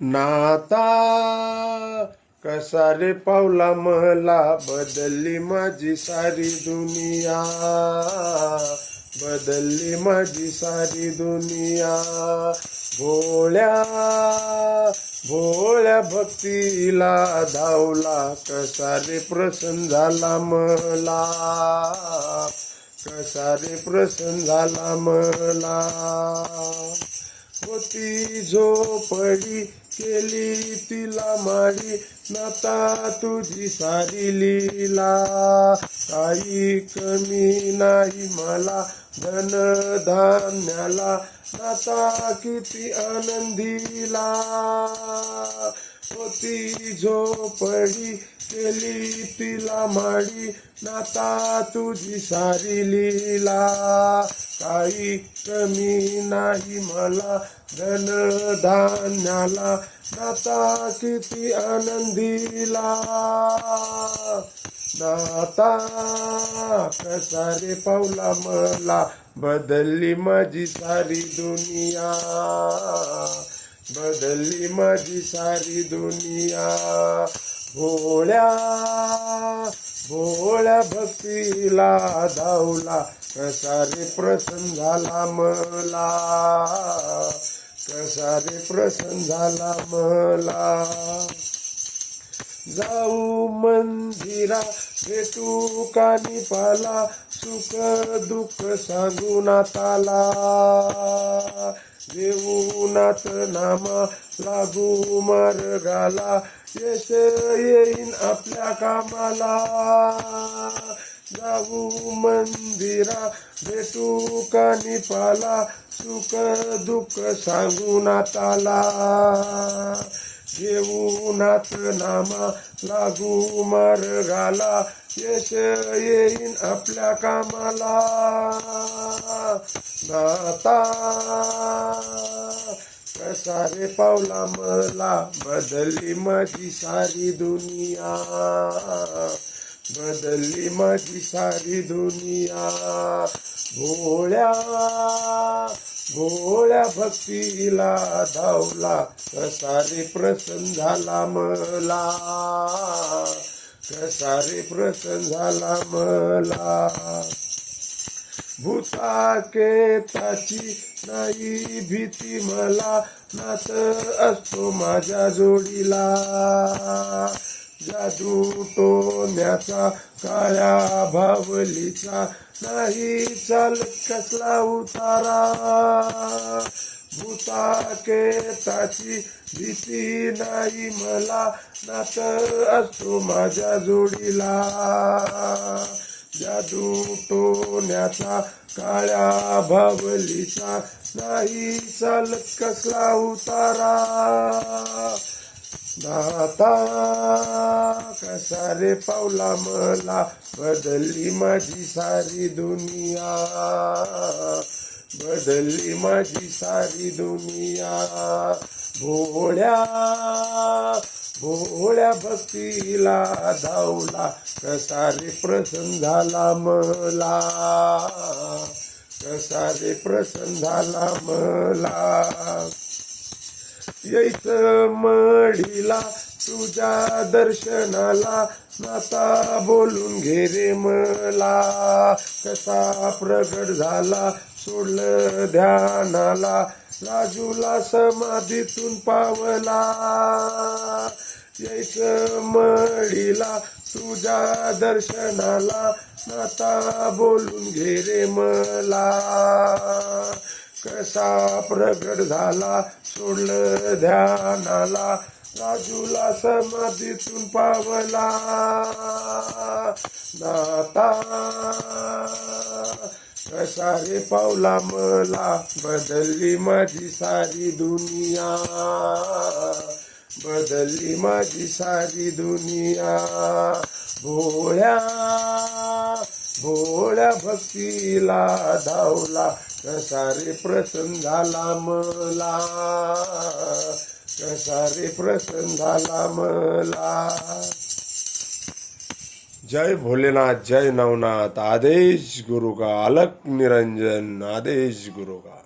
नाता कसा रे पावला मला बदलली माझी सारी दुनिया. बदलली माझी सारी दुनिया. भोळ्या भोळ्या भक्तीला धावला कसा रे प्रसन्न झाला मला कसा रे प्रसन्न झाला मला होती झोपडी केली तिला माडी नाता तुझी सारी लीला. काही कमी नाही मला धन धान्याला नाता किती आनंदीला. होती झोपडी केली तिला माडी. नाता तुझी सारी लीला. काही कमी नाही मला धन धान्याला नाता किती आनंदीला. नाता कसा रे पावला मला. बदलली माझी सारी दुनिया. बदलली माझी सारी दुनिया. भोळ्या भोळ्या भक्तीला धावला. कसारे प्रसन्न झाला मला. कसारे प्रसन्न झाला मला. जाऊ मंदिरा भेटू कानी पाला सुख दुःख सांगू नाताला देऊनाथ नामा लागू मार्गाला यश येईन आपल्या कामाला. जाऊ मंदिरा भेटू कानी पाला. सुख दुःख सांगू नाताला घेऊनात नामा लागू मार्गाला यश येईन आपल्या कामाला. नाता कसा रे पावला मला. बदलली माझी सारी दुनिया. बदलली माझी सारी दुनिया. भोळ्या भोळ्या भक्तीला धावला कसा रे प्रसन्न झाला मला. कसा रे प्रसन्न झाला मला भूताकेताची नाही भीती मला नात असतो माझ्या जोडीला. जादू टोण्याचा काळ्या भावलीचा नाही चालत कसला उतारा. भूताकेताची भीती नाही मला नात असतो माझ्या जोडीला. जादू टोण्याचा काळ्या भावलीचा नाही चालत कसला उतारा. नाता कसा रे पावला मला बदलली माझी सारी दुनिया. बदलली माझी सारी दुनिया. भोळ्या भोळ्या भक्तीला धावला कसारे प्रसन्न झाला मला. कसारे प्रसन्न झाला मला. येस मढीला तुझ्या दर्शनाला नाता बोलून घे रे मला. कसा प्रगट झाला सोडलं ध्यानाला राजूला समाधीतून पावला. येस मढीला तुझ्या दर्शनाला नाता बोलून घे रे मला. कसा प्रगट झाला सोडलं ध्यानाला. राजूला समाधीतून पावला. नाता. कसा रे पावला मला? बदलली माझी सारी दुनिया. बदलली माझी सारी दुनिया. भोळ्या भोळ्या भक्तीला धावला. कसा रे प्रसन्न झाला मला. कसा रे प्रसन्न झाला मला. जय भोलेनाथ जय नवनाथ. आदेश गुरु का अलक निरंजन. आदेश गुरु का